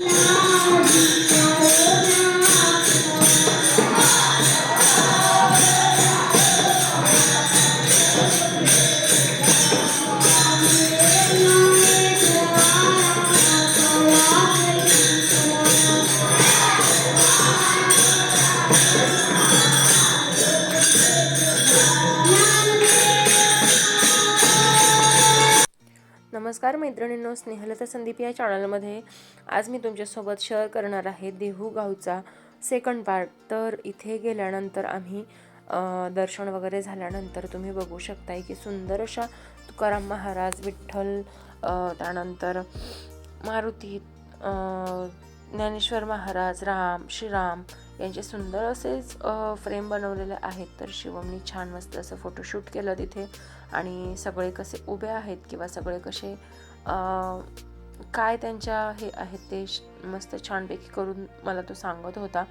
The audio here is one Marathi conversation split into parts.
Love नमस्कार मैत्रिणींनो स्नेहलता संदीप या चॅनलमध्ये आज मी तुमच्यासोबत शेअर करणार आहे देहू गावचा सेकंड पार्ट तर इथे गेल्यानंतर आम्ही दर्शन वगैरे झाल्यानंतर तुम्ही बघू शकताय की सुंदर अशा तुकाराम महाराज विठ्ठल त्यानंतर मारुती ज्ञानेश्वर महाराज राम श्रीराम यांचे सुंदर असेच फ्रेम बनवलेले आहेत. तर शिवमनी छान मस्त असं फोटोशूट केलं तिथे. आणि सगळे कसे उभे आहेत किंवा सगळे कसे काय त्यांच्या हे आहेत ते मस्त छानपैकी करून मला तो सांगत होता.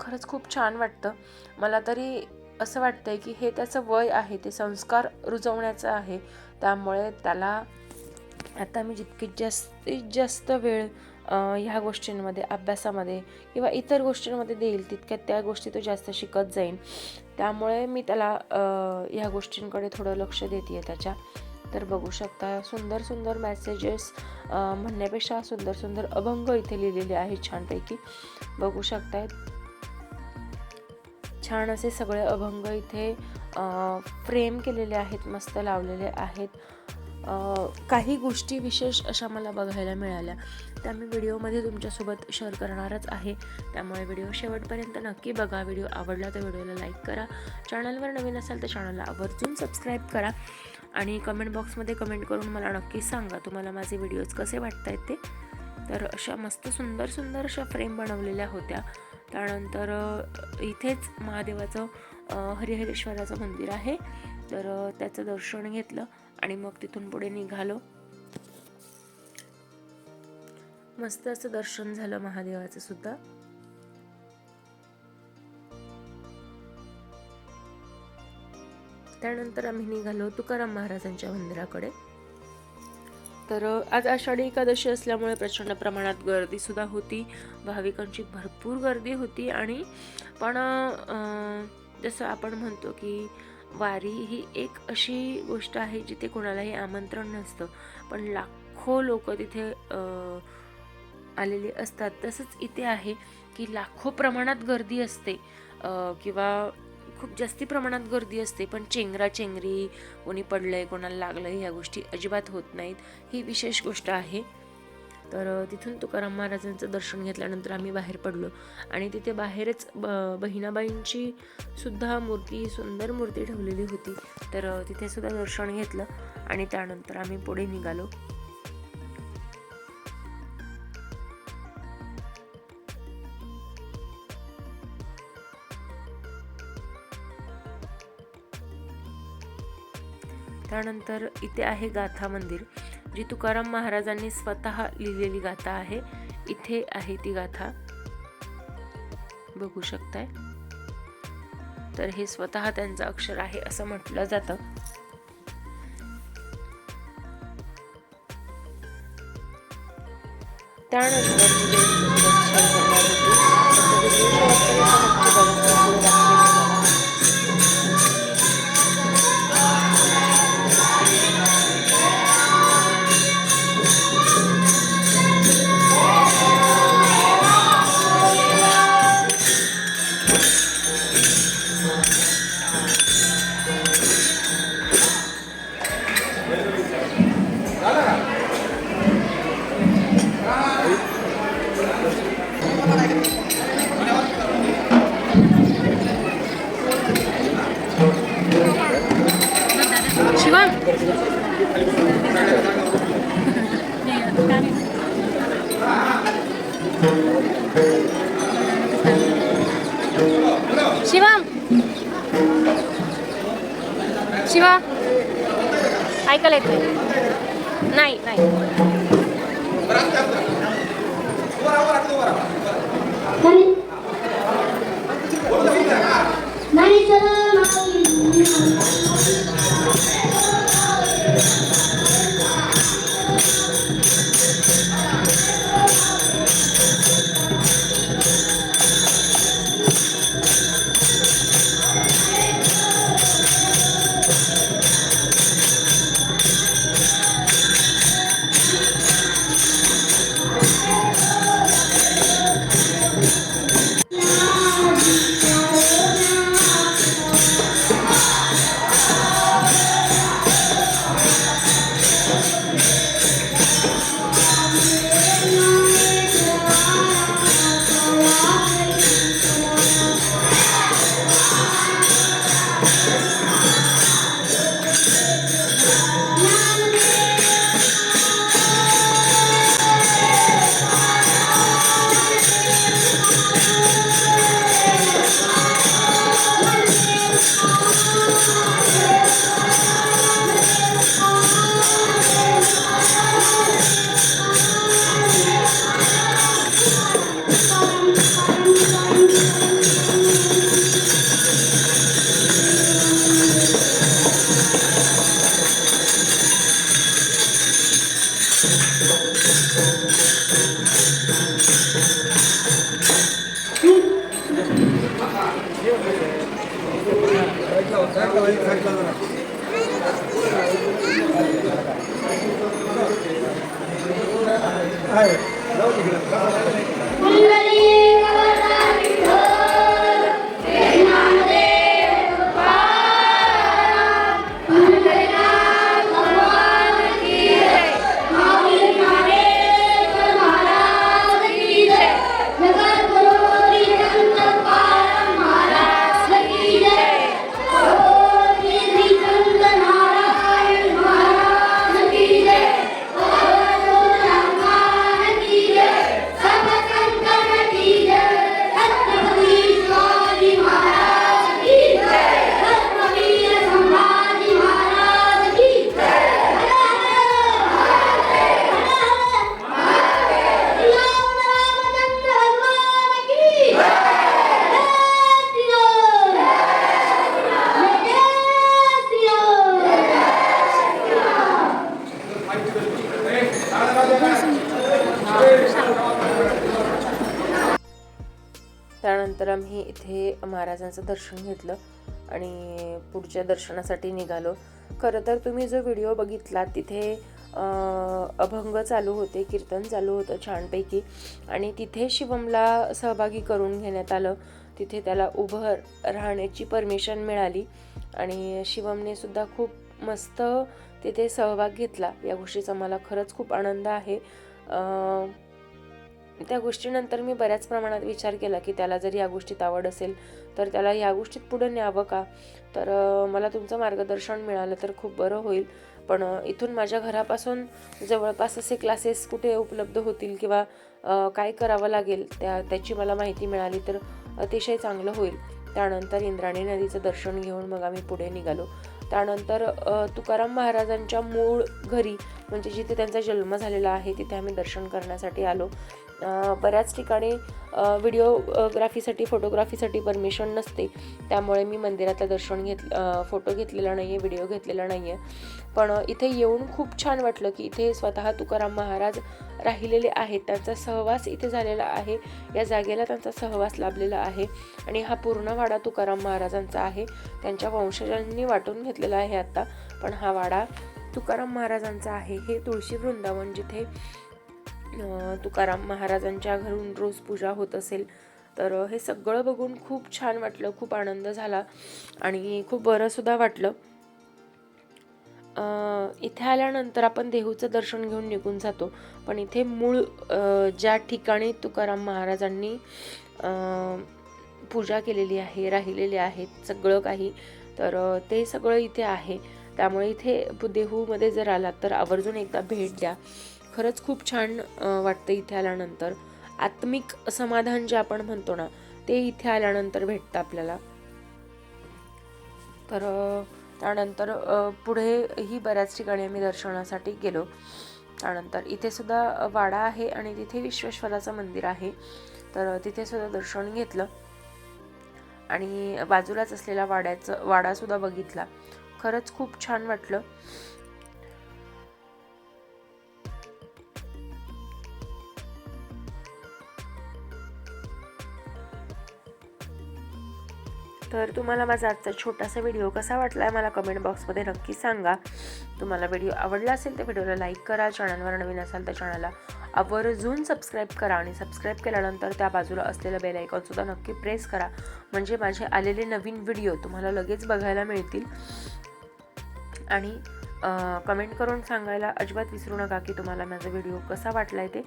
खरंच खूप छान वाटतं. मला तरी असं वाटतंय की हे त्याचं वय आहे ते संस्कार रुजवण्याचं आहे. त्यामुळे त्याला आता मी जितकी जास्तीत जास्त वेळ ह्या गोष्टींमध्ये अभ्यासामध्ये किंवा इतर गोष्टींमध्ये देईल तितक्या त्या गोष्टी तो जास्त शिकत जाईल त्यामुळे मी त्याला ह्या गोष्टींकडे थोडं लक्ष देते त्याच्या. तर बघू शकता सुंदर सुंदर मेसेजेस म्हणण्यापेक्षा सुंदर सुंदर अभंग इथे लिहिलेले आहेत छानपैकी. बघू शकतायत छान असे सगळे अभंग इथे फ्रेम केलेले आहेत मस्त लावलेले आहेत. काही गोष्टी विशेष अशा मला बघायला मिळाल्या. त्या मी व्हिडिओमध्ये तुमच्यासोबत शेअर करणारच आहे. त्यामुळे व्हिडिओ शेवटपर्यंत नक्की बघा. व्हिडिओ आवडला तर व्हिडिओला लाईक करा. चॅनलवर नवीन असाल तर चॅनलला आवर्जून सबस्क्राईब करा. आणि कमेंट बॉक्समध्ये कमेंट करून मला नक्की सांगा तुम्हाला माझे व्हिडिओज कसे वाटत आहेत ते. तर अशा मस्त सुंदर सुंदर अशा फ्रेम बनवलेल्या होत्या. त्यानंतर इथेच महादेवाचं हरिहरेश्वराचं मंदिर आहे. तर त्याचं दर्शन घेतलं. आणि मग तिथून पुढे निघालो. मस्त असं दर्शन झालं महादेवाचं सुद्धा. त्यानंतर आम्ही निघालो तुकाराम महाराजांच्या मंदिराकडे. तर आज आषाढी एकादशी असल्यामुळे प्रचंड प्रमाणात गर्दी सुद्धा होती. भाविकांची भरपूर गर्दी होती आणि पण जसं आपण म्हणतो की वारी ही एक अशी गोष्ट आहे जिथे कोणालाही आमंत्रण नसतं. पण लाखो लोक तिथे आलेले असतात. तसंच इथे आहे की लाखो प्रमाणात गर्दी असते. किंवा खूप जास्ती प्रमाणात गर्दी असते. पण चेंगरा चेंगरी कोणी पडलंय कोणाला लागलंय ह्या गोष्टी अजिबात होत नाहीत. ही विशेष गोष्ट आहे. तर तिथून तुकाराम महाराजांचं दर्शन घेतल्यानंतर आम्ही बाहेर पडलो. आणि तिथे बाहेरच ब बहिणाबाईंची सुद्धा मूर्ती सुंदर मूर्ती ठेवलेली होती. तर तिथे सुद्धा दर्शन घेतलं आणि त्यानंतर आम्ही पुढे निघालो. त्यानंतर इथे आहे गाथा मंदिर. जी तुकाराम महाराजांनी स्वतः लिहिलेली गाथा आहे. इथे आहे ती गाथा. बघू शकताय. तर हे स्वतः त्यांचं अक्षर आहे असं म्हटलं जातं. त्यानंतर शिवम शिवा ऐकायला येतोय नाही नाही नाही はい。त्यानंतर आम्ही इथे महाराजांचं दर्शन घेतलं आणि पुढच्या दर्शनासाठी निघालो. खरं तर तुम्ही जो व्हिडिओ बघितला तिथे अभंग चालू होते कीर्तन चालू होतं छानपैकी आणि तिथे शिवमला सहभागी करून घेण्यात आलं. तिथे त्याला उभं राहण्याची परमिशन मिळाली आणि शिवमने सुद्धा खूप मस्त तिथे सहभाग घेतला. या गोष्टीचा मला खरंच खूप आनंद आहे. त्या गोष्टीनंतर मी बऱ्याच प्रमाणात विचार केला की त्याला जर या गोष्टीत आवड असेल तर त्याला या गोष्टीत पुढे न्यावं का? तर मला तुमचं मार्गदर्शन मिळालं तर खूप बरं होईल. पण इथून माझ्या घरापासून जवळपास असे क्लासेस कुठे उपलब्ध होतील किंवा काय करावं लागेल त्या त्याची मला माहिती मिळाली तर अतिशय चांगलं होईल. त्यानंतर इंद्राणी नदीचं दर्शन घेऊन मग आम्ही पुढे निघालो. त्यानंतर तुकाराम महाराजांच्या मूळ घरी म्हणजे जिथे त्यांचा जन्म झालेला आहे तिथे आम्ही दर्शन करण्यासाठी आलो. बऱ्याच ठिकाणी व्हिडिओग्राफीसाठी फोटोग्राफीसाठी परमिशन नसते. त्यामुळे मी मंदिरातलं दर्शन घेत फोटो घेतलेला नाही आहे व्हिडिओ घेतलेला नाही आहे पण इथे येऊन खूप छान वाटलं की इथे स्वतः तुकाराम महाराज राहिलेले आहेत. त्यांचा सहवास इथे झालेला आहे. या जागेला त्यांचा सहवास लाभलेला आहे. आणि हा पूर्ण वाडा तुकाराम महाराजांचा आहे. त्यांच्या वंशजांनी वाटून घेतलेला आहे आत्ता पण हा वाडा तुकाराम महाराजांचा आहे. हे तुळशी वृंदावन जिथे तुकाराम महाराजांच्या घरून रोज पूजा होत असेल तर हे सगळं बघून खूप छान वाटलं. खूप आनंद झाला. आणि खूप बरंसुद्धा वाटलं. इथे आल्यानंतर आपण देहूचं दर्शन घेऊन निघून जातो. पण इथे मूळ ज्या ठिकाणी तुकाराम महाराजांनी पूजा केलेली आहे राहिलेले आहेत सगळं काही तर ते सगळं इथे आहे. त्यामुळे इथे देहूमध्ये जर आलात तर आवर्जून एकदा भेट द्या. खरंच खूप छान वाटतं इथे आल्यानंतर. आत्मिक समाधान जे आपण म्हणतो ना ते इथे आल्यानंतर भेटतं आपल्याला. तर त्यानंतर पुढेही बऱ्याच ठिकाणी आम्ही दर्शनासाठी गेलो. त्यानंतर इथे सुद्धा वाडा आहे आणि तिथे विश्वेश्वराचं मंदिर आहे. तर तिथे सुद्धा दर्शन घेतलं. आणि बाजूलाच असलेला वाड्याचं वाडासुद्धा बघितला. खरंच खूप छान वाटलं. तर तुम्हाला माझा आजचा छोटासा व्हिडिओ कसा वाटला आहे मला कमेंट बॉक्समध्ये नक्की सांगा. तुम्हाला व्हिडिओ आवडला असेल तर व्हिडिओला लाईक करा. चॅनलवर नवीन असाल तर चॅनलला आवर्जून सबस्क्राईब करा आणि सबस्क्राईब केल्यानंतर त्या बाजूला असलेलं बेल आयकॉनसुद्धा नक्की प्रेस करा. म्हणजे माझे आलेले नवीन व्हिडिओ तुम्हाला लगेच बघायला मिळतील. आणि कमेंट करून सांगायला अजिबात विसरू नका की तुम्हाला माझा व्हिडिओ कसा वाटला आहे ते.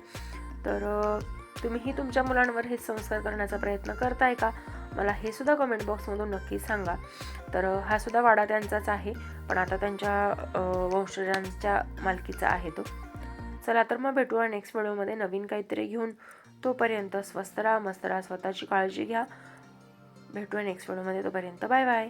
तर तुम्हीही तुमच्या मुलांवर हे संस्कार करण्याचा प्रयत्न करताय का? मला हे सुद्धा कमेंट बॉक्समधून नक्की सांगा. तर हा सुद्धा वाडा त्यांचाच आहे. पण आता त्यांच्या वंशजांच्या मालकीचा आहे तो. चला तर मग भेटूया नेक्स्ट व्हिडिओमध्ये नवीन काहीतरी घेऊन तोपर्यंत स्वस्त राहा मस्त राहा. स्वतःची काळजी घ्या. भेटूया नेक्स्ट व्हिडिओमध्ये तोपर्यंत. Bye bye